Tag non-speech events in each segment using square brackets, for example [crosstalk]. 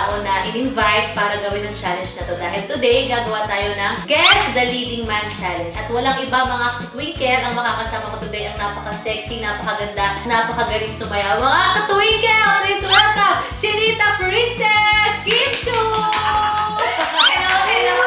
tao na in-invite para gawin ang challenge na to. Dahil today, gagawa tayo ng Guess the Leading Man Challenge. At walang iba mga katwinkle ang makakasama ko today. Ang napaka-sexy, napakaganda, napakagaling sumayaw. Mga katwinkle, please welcome Chinita Princess Kim Chu! Hello, hello!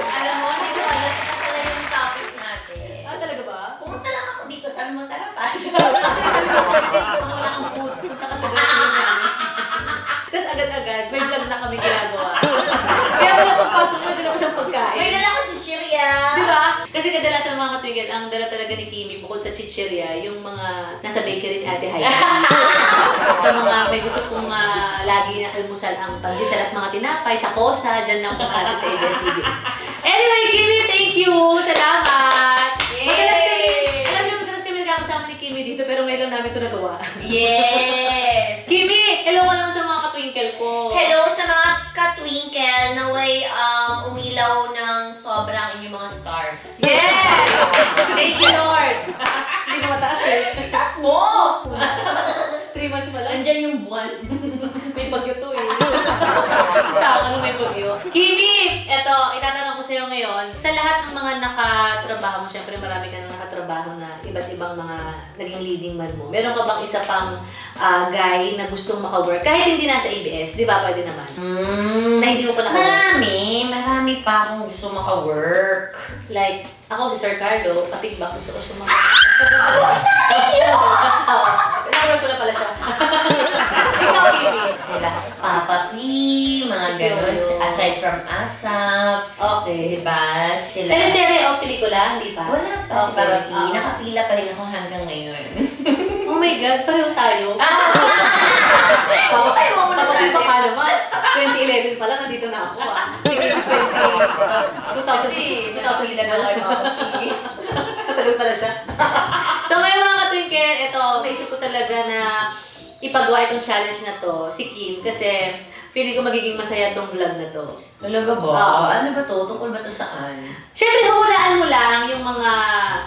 Alam mo, hindi ko alam pala yung topic natin. Ah, talaga ba? Pumunta lang ako dito, saan mo tarapan? [laughs] Wala kang kami ginagawa. Kaya wala pagpasok mo, dala ko siyang pagkain. May dala ko chichirya. Di ba? Kasi kadalasan mga katwigil, ang dala talaga ni Kimi bukod sa chichirya, yung mga nasa bakery ni Ate Heidi. [laughs] sa mga may gusto pong ah, lagi na almusal ang pandesal at mga tinapay, sa kosa, dyan lang po natin sa ABS-CBN. Anyway, Kimi, thank you! Salamat! Yay! Madalas kami, alam niyo, madalas kami nagkakasama ni Kimi dito, pero ngayon lang namin ito nagawa. Yes! [laughs] Kimi, hello ka naman sa mga katwinkle ko. Hello katwinkle na way um, umilaw ng sobrang inyong mga stars. Yes! Thank you, Lord! [laughs] Hindi ko mataas eh. Taas mo! Three months pa lang. Yung buwan. May bagyo to eh. [laughs] Tsaka ano may bagyo. Kimi! Eto, itatanong ko sa'yo ngayon. Sa lahat ng mga nakatrabaho mo, syempre marami ka nang nakatrabaho na iba't ibang mga naging leading man mo. Meron ka bang isa pang ah, guy na gustong maka-work? Kahit hindi nasa ABS, di ba? Pwede naman. Mm, Na hindi mo pa naka marami. Marami pa akong gusto maka-work. Like, ako si Sir Carlo, patigbak gusto ko siya maka... [laughs] [laughs] Nakawork ko na pala siya. [laughs] Sila Papa P, mga ganun. Siguro. Aside from ASAP. Okay. Diba? Sila. Teleserye o pelikula? Hindi pa? Wala pa Oh, si Papa P. ah. Nakapila pa rin ako hanggang ngayon. [laughs] Oh my God, pareho tayo. Kayo mo muna sa Tapos atin? pa ka naman. 2011 pa lang, nandito na ako ah. Sige, 20... 2000, 2011 na ako. Ipagawa itong challenge na to, si Kim, kasi feeling ko magiging masaya tong vlog na to. Talaga ba? Oo. Ano ba to? Tungkol ba to saan? Siyempre, hulaan mo lang yung mga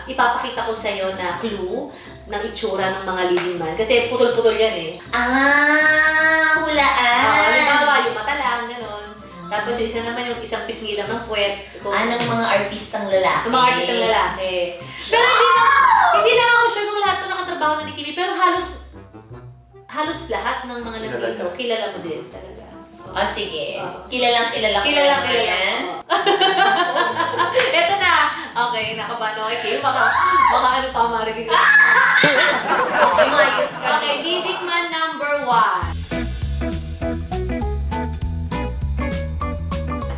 ipapakita ko sa'yo na clue ng itsura ng mga leading man. Kasi putol-putol yan eh. Ah, hulaan. Ah, halimbawa, yung mata lang, gano'n. Tapos yung isa naman yung isang pisngi lang ng puwet. Kung, Ah, ng mga artistang lalaki. yung mga artistang lalaki. Pero hindi na, hindi halos lahat ng mga nandito, kilala mo din talaga. Oh, sige. Oo. Kilalang kilala ko Kilala, na kilala. yan. Ito [laughs] na! Okay, nakabahan ako kay Kim. Baka, baka ano pa marinig. [laughs] Umayos ka. Okay, leading man number one.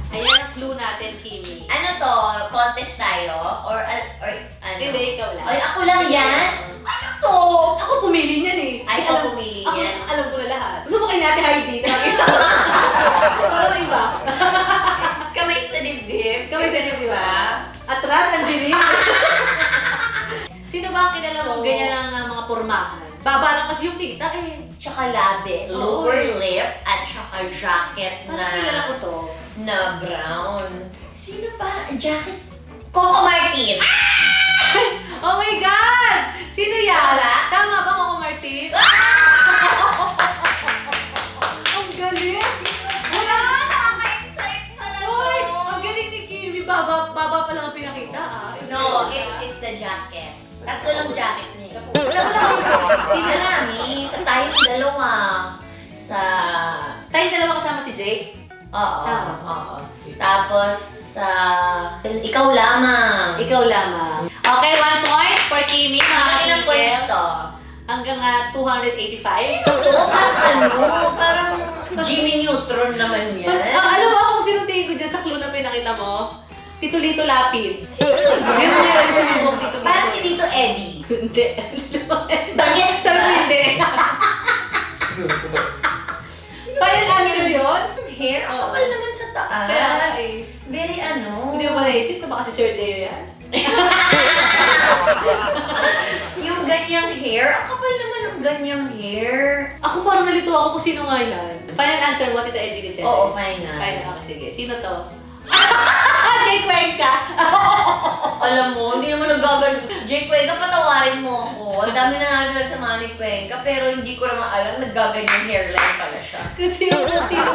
Ayan ang clue natin, Kimi. Ano to? Contest tayo? Or, al- or ano? Hindi, ikaw lang. Ay, ako lang yan? Ano to? Ako pumili niyan eh. Ay, Alam- ako pumili ako, alam ko na lahat. Gusto mo kay Nati Heidi? [laughs] Para may iba. Kamay sa dibdib. Kami sa inyo, di ba? Atras, Angeline. [laughs] Sino ba ang kilala mong So- ganyan ang uh, mga pormahan? Babarang kasi yung pinta eh. Tsaka labi, Oo, lower lip, at tsaka jacket Parang kilala na, ko to. na brown. Sino ba? Jacket? Coco Martin! [laughs] Oh my God! Sino yan? Wala. Tama ba, Coco Martin? 285? Sino? Parang ano? ano? Parang Jimmy Neutron naman yan. [laughs] Ah, alam mo ako kung sino tingin ko dyan sa clue na pinakita mo? Tito Lito Lapid. Meron meron siya ng buong Tito Lito. Parang si Tito Eddie. Hindi. Bagets ba? Sarap hindi. [laughs] Final answer yun? Hair? Ang kapal naman sa taas. Kaya. Very ano. Hindi mo pala isip na baka si Sir Deo yan. Yung ganyang hair, ang kapal naman ng ganyang hair. Ako parang nalito ako kung sino nga yan. Final answer mo, Tita Eddie Gutierrez. Oo, fine na. Final, okay, sige. Sino to? [laughs] Jay Cuenca! [laughs] Alam mo, hindi naman nagagal. Jay Cuenca, patawarin mo ako. Ang dami na namin nagsama ni Cuenca, pero hindi ko naman alam, naggaganyan hairline pala siya. Kasi yung puti ko.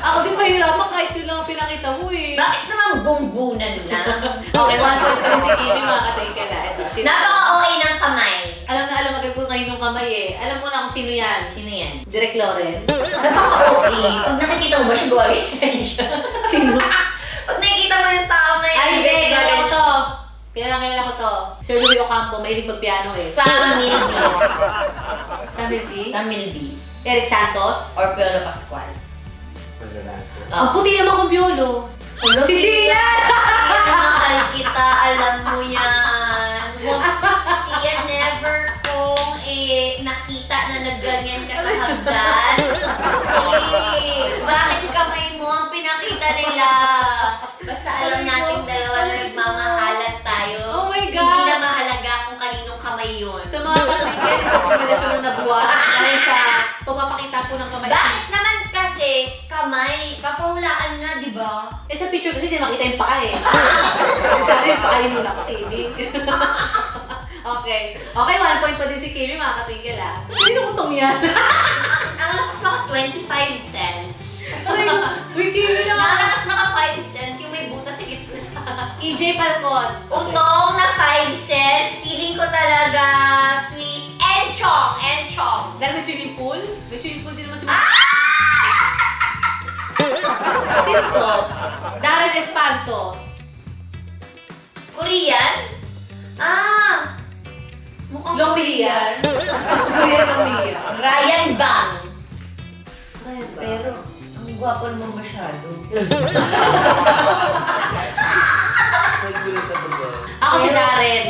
Ako din mahirapan kahit yun lang ang pinakita mo eh. Bakit naman bumbunan na? [laughs] Okay, one point kami si Kimi, mga katay Ito, sino? Napaka-okay ng kamay. Alam na alam agad kung kaninong kamay eh. Alam mo na kung sino yan. Sino yan? Direk Loren. Napaka-okay. Pag nakikita mo ba siya, siya. Sino? Sir Louis Ocampo, mahilig magpiano eh. Sam Milby. Sam Milby? Sam Milby. Eric Santos? Or Piolo Pascual. Ang puti naman kong biolo. Ulo, Si Sian! Sian, mahal kita, alam mo yan. Huwag, Sian, never kong eh, nakita na nagganyan ka sa hagdan. Si, bakit kamay mo ang pinakita nila? Basta alam nating dalawa na kombinasyon ng nabuwa, dahil sa pagpapakita po ng kamay. Bakit naman kasi kamay, papahulaan nga, di ba? Eh sa picture kasi hindi makita yung paa eh. Sana yung paa yung muna ko, Kimi. [laughs] okay. Okay, one point pa din si Kimi, mga katwinkel ah. Sino utong yan? [laughs] Ang lakas naka 25 cents. Ay, uy, Kimi na. Nakalakas naka 5 cents yung may butas sa gitna. EJ Falcon. Utong pool. May swimming pool din naman si Sino to? Darren Espanto. Korean? Ah! Mukhang Lomian. Korean [laughs] Lomian. Ryan Bang. Pero, Pero, ang gwapo naman masyado. [laughs] ako si Darren.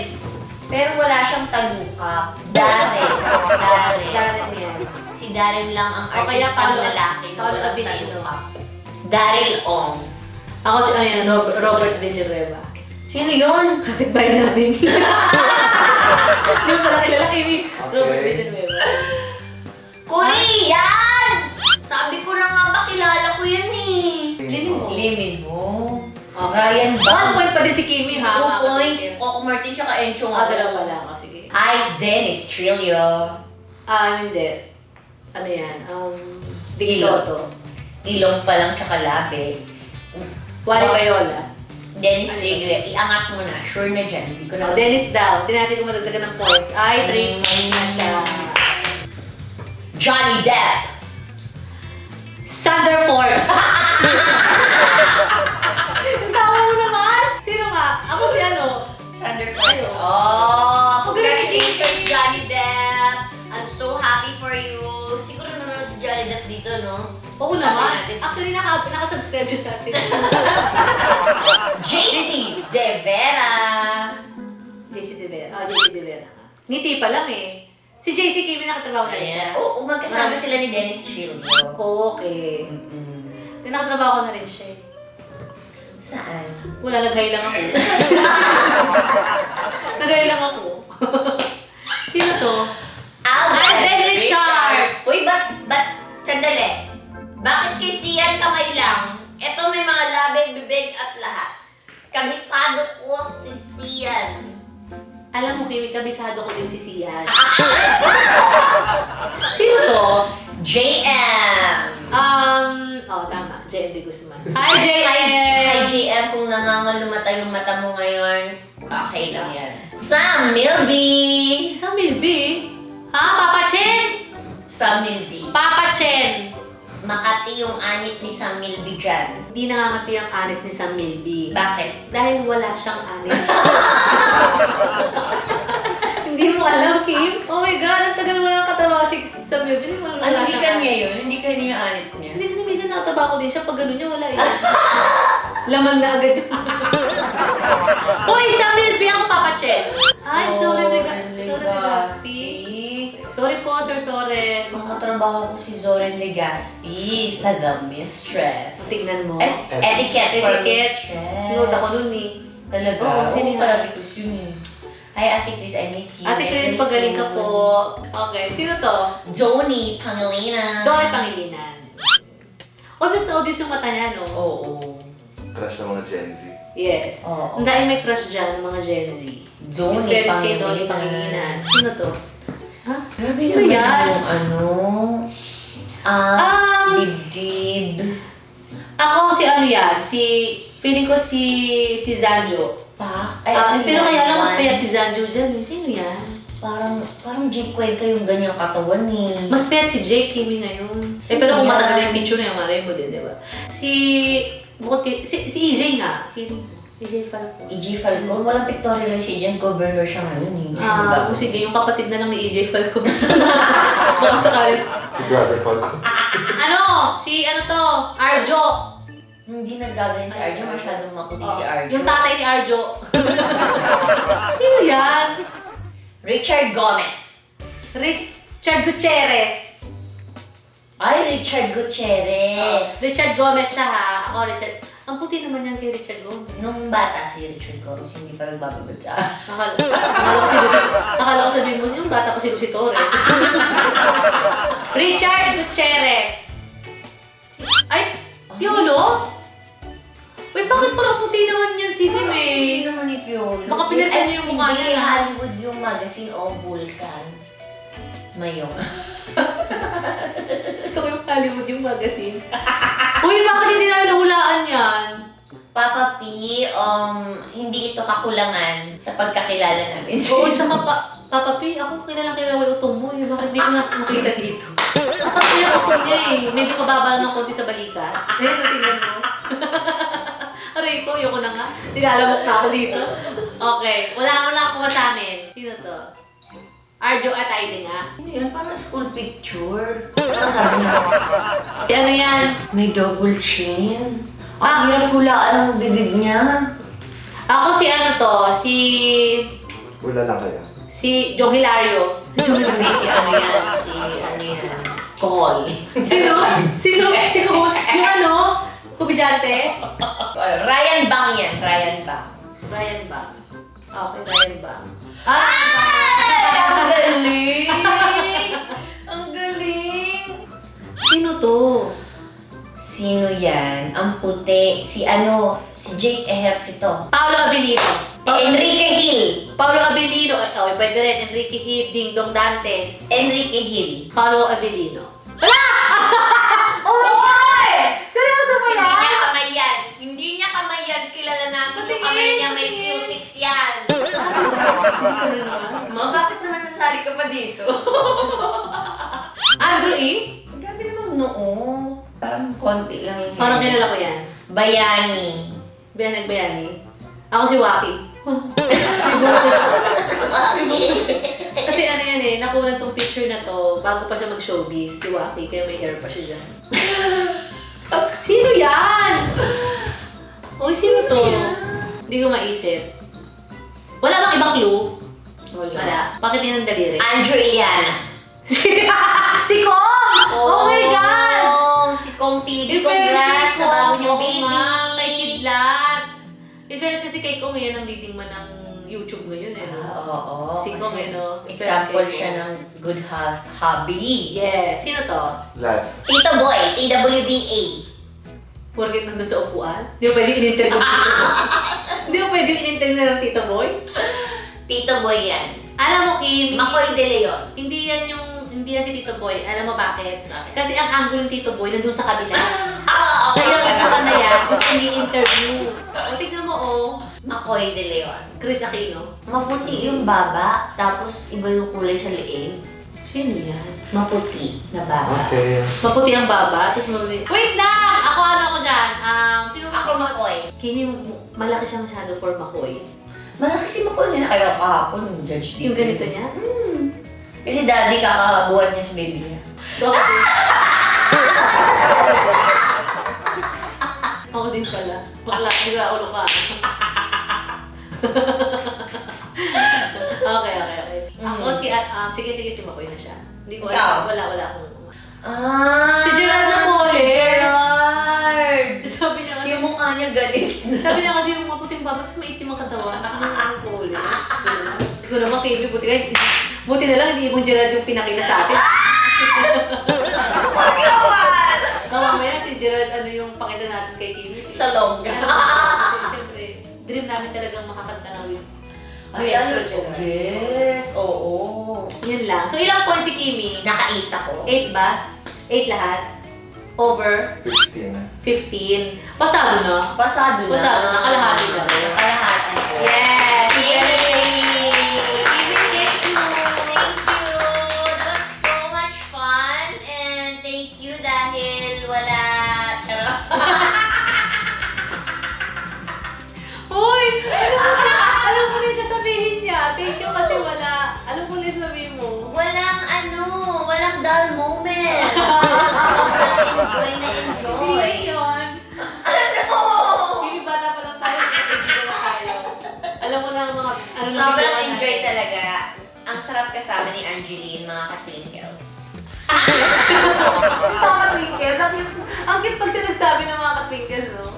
Pero wala siyang talukap. Darren. Darren. Darren yan. Si Darren lang ang O kaya Paolo- lalaki na Paolo walang Abilino. talukap. Daryl Ong. Ako si ano yan, Robert, Robert Villanueva. Sino yun? Kapit-bahay namin. [laughs] Hindi mo pala kilala Kimi. Robert Okay. Villanueva. Korean! Sabi ko na nga ba, kilala ko yan eh. Limin mo. Limin mo. Okay. Ryan One Bang. point pa din si Kimi ha. Two points. Coco Martin tsaka Enchong. Ah, dalawa lang. Oh, sige. Ay, Dennis Trillo. Ah, hindi. Ano yan? Um, Big Ilong. Soto. Ilong pa lang tsaka labi. Wally Oh. Bayola. Dennis Ano Trillo, iangat mo na. Sure na dyan. Hindi ko na Oh, Dennis daw. Hindi natin kung madagdagan ng points. Ay, 3 Mm. points na siya. Johnny Depp. Sander Ford. Ang [laughs] tawa mo naman. Sino nga? Ako si ano? Sander Ayun. Oh, congratulations, Johnny Depp. I'm so happy for you. Depp dito, no? Oo Sabi naman. natin. Actually, naka, nakasubscribe siya sa atin. [laughs] JC De Vera. JC De Vera. Ah, JC De Vera. Ngiti pa lang eh. Si JC Kimi nakatrabaho na rin siya. Ayan. Oo, magkasama Marami. sila ni Dennis Trillo. Okay. Mm-mm. Kaya nakatrabaho ko na rin siya eh. Saan? Wala, nag-high lang ako. [laughs] nag-high lang ako. Sino to? Alden Richards. Uy, ba't, ba't, sandali. Bakit kay Sian kamay lang? Ito may mga labi, bibig at lahat. Kabisado ko si Sian. Alam mo, Kimi, kabisado ko din si Sian. [laughs] Sino to? JM. Um, oh, tama. JM de Guzman. Hi, JM! Hi, JM. Kung nangangalumata yung mata mo ngayon, okay lang yan. Sam Milby. Sa Milby? Ha? Papa Chen? Sam Milby. Papa Chen! Makati yung anit ni Sam Milby dyan. Hindi nangangati ang anit ni Sam Milby. Bakit? Dahil wala siyang anit. [laughs] Hindi mo alam, Kim? Oh my God, ang tagal mo na nakatrabaho si Sam Milby. Hindi mo alam Ano, hindi siyang ka anit. niya yun? Hindi ka niya yung anit niya? Hindi kasi minsan nakatrabaho ko din siya. Pag gano'n niya, wala eh. [laughs] Laman na agad yun. [laughs] Uy, Sam Milby, ako Papa Chen. Ay, sorry, Rega. Sorry, Legaspi. Sorry po, sir, sorry. Makatrabaho ko si Zoren Legaspi sa The Mistress. Tignan mo. Eh, etiquette for Etiquette. Mistress. Note ako nun eh. Talaga? Oo, Oo, sino ka? Ate Chris yun eh. Hi, Ate Chris, I miss you. Ate I Chris, miss pagaling you. ka po. Okay, sino to? Donnie Pangilinan. Donnie Pangilinan. Obvious na obvious yung mata niya, no? Oo. crush ng mga Gen Z. Yes. Oo. Ang dahil may crush dyan ng mga Gen Z. Donnie Pangilinan. Pangilinan. Sino to? Ha? Grabe Sino naman yan? yung ano, ah, Ah! dibdib. Ako si ano yan, si, feeling ko si, si Zanjo. Pa, Ah, ano pero yan, kaya lang mas payat si Zanjo dyan. eh. Sino yan? Parang, parang Jake Cuenca yung ganyang katawan eh. Mas payat si Jake Kimi ngayon. Eh, pero kung yan? matagal na yung picture na yung malay mo din, di ba? Si, bukod kay, si, si EJ nga. Feeling ko. EJ Falco. E.G. Falcon, walang pictorial si Jen, governor siya ngayon eh. Ah, magbago. sige, yung kapatid na lang ni EJ Falco. [laughs] Baka sakali. Si Brother Falco. Ano? Si ano to? Arjo. Hindi naggaganyan si Arjo, masyadong maputi si Oh, Arjo. Yung tatay ni Arjo. [laughs] Sino yan? Richard Gomez. Richard Gutierrez. Ay, Richard Gutierrez. Richard Gomez siya ha. Ako Richard. Ang puti naman yan kay Richard Gomez. Nung bata si Richard Gomez, hindi pa nagbababad sa Akala, akala ko si Lucy, akala ko sabihin mo, yung bata ko si Lucy Torres. [laughs] Richard Gutierrez. Ay, Piolo? Uy, bakit parang puti naman yan, Sisi Hindi May? naman ni Piolo. Baka pinalitan niyo yung mukha Hindi, niya. Hollywood yung magazine o Vulcan. Mayong. [laughs] Gusto ko yung Hollywood yung magazine. [laughs] Uy, bakit hindi namin nahulaan yan? Papa P, um, hindi ito kakulangan sa pagkakilala namin. Oo, [laughs] tsaka pa, Papa P, ako kilalang kilala yung utong mo. Yung bakit di ko na nakita dito? Sapat ko yung utong niya eh. Medyo kababa lang ng konti sa balikat. Ngayon, tingnan mo. Aray ko, ayoko na nga. Nilalamok na ako dito. Okay, wala wala akong sa amin. Sino to? Arjo at Aide nga. Ano yan? Parang school picture. Ano sabi niya? Si ano yan? May double chin. Ah. Ang hirap hulaan ang bibig niya. Ako si ano to? Si... Wala lang kaya. Si Jong Hilario. Hindi si ano yan, si ano yan. Kohol. Sino? Sino? Sino? Yung ano? Kubidyante? Ryan Bang yan, Ryan Bang. Ryan Bang. Okay, Ryan Bang. Ah! Ang galing! Ang galing! Sino to? Sino yan? Ang puti. Si ano? Si Jake Ejercito. Paolo Abilino. Pa- Enrique Hill. Paolo Abilino. Ay, oh, pwede rin. Enrique Hib, Ding Dong Dantes. Enrique Hill. Paolo Abilino. Wala! oh my God! Seryoso ba Hindi yan? niya kamay yan. Hindi niya kamay yan. Kilala namin yung Patingin, kamay niya may patingin. cutics yan. Gusto na naman. Ma, bakit naman nasali ka pa dito? Andrew E? Ang dami namang noo. Parang konti lang yung Parang kilala ko yan. Bayani. Bayan nagbayani. Ako si Waki. Kasi ano yan eh, nakuha tong picture na to bago pa siya mag-showbiz, si Waki, kaya may hair pa siya dyan. [laughs] sino yan? O, sino to? Hindi ko maisip. Wala bang ibang clue? Wala. Bakit yun ang daliri? Andrew Iliana. [laughs] si Kong! Oh, my God! Oh, si Kong TV. Congrats sa bago niyang baby. Kay Kidlat. In fairness kasi kay Kong, yan ang leading man ng YouTube ngayon eh. no? Ah, Oo. Si Kong kasi eh, no? Example Kay siya Kong. ng good ha- hobby. Yes. Sino to? Last. Tito Boy, TWBA. Porkit nandun sa upuan? Di ba pwede in-interview ng Tito Boy? [laughs] Di ba pwede in-interview na ng Tito Boy? Tito Boy yan. Alam mo, Kim, hindi, Makoy De Leon. hindi yan yung, hindi yan si Tito Boy. Alam mo bakit? Bakit? Kasi ang angle ng Tito Boy nandun sa kabila. [laughs] Ah, Kaya yung upuan na yan, gusto ini-interview. O, tignan mo, oh. Makoy De Leon. Chris Aquino. Maputi yung baba, tapos iba yung kulay sa liig. Sino yan? Maputi na baba. Okay. Maputi ang baba, tapos maputi. Wait lang! Ako ano ako dyan? Um, sino Ako Makoy. Kimi, malaki siya masyado for Makoy. Malaki si Makoy na nakaya kahapon, yung judge dito. Yung ganito niya? Hmm. Kasi daddy kakabuhat niya sa baby niya. So, ako din. ako din pala. Bakla, ulo ka. [laughs] okay, okay, okay. Ako Mhm. si, um, sige, sige, si Makoy na siya. Hindi ko Ikaw? alam. Wala, wala akong... Ah! Si Gerard na Si Moles. Gerard! [laughs] Sabi niya kasi, Yung mukha niya galit. sabi niya kasi yung maputing baba, tapos maitim ang katawan. Ang [laughs] pole. Siguro naman, Kimi, buti, ka- buti na lang, hindi ibang Gerard yung pinakita sa atin. Huwag naman! Oh, [laughs] mamaya si Gerard, ano yung pakita natin kay Kimi? Sa longga. marami talagang makakanta ng with Ay, ano estrogen. po? Yun lang. So, ilang points si Kimi? Naka-8 ako. 8 ba? 8 lahat? Over 15. 15. Pasado na. Pasado na. Pasado na, kalahati na. Kalahati. Yes! Yay! Kimi, thank you! Thank you! That was so much fun and thank you dahil wala... Charot. [laughs] Hoy! Alam mo na, alam mo na yung sasabihin niya. Thank you kasi wala. Alam mo na yung sasabihin dull moment. [laughs] Enjoy na enjoy. Hindi yun. Ano? Hindi bata pa lang tayo. Nag-enjoy na tayo. Alam mo na ang mga... Ano Sobrang enjoy talaga. Ang sarap kasama ni Angeline, mga ka-twinkles. [laughs] mga katwinkles. Ang ang cute pag siya nagsabi ng mga katwinkles, no?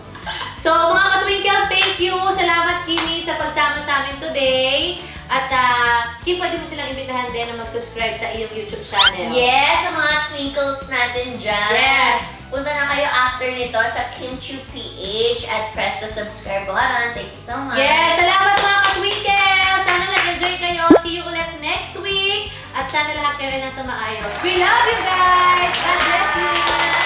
So, mga katwinkle, thank you. Salamat, Kimi, sa pagsama sa amin today. At, uh, Kim, pwede mo silang imbitahan din na mag-subscribe sa iyong YouTube channel. Yes, sa mga twinkles natin dyan. Yes. Punta na kayo after nito sa Kimchu PH at press the subscribe button. Thank you so much. Yes! Salamat mga katwinkle! Sana nag-enjoy kayo. See you ulit next week. At sana lahat kayo ay nasa maayos. We love you guys!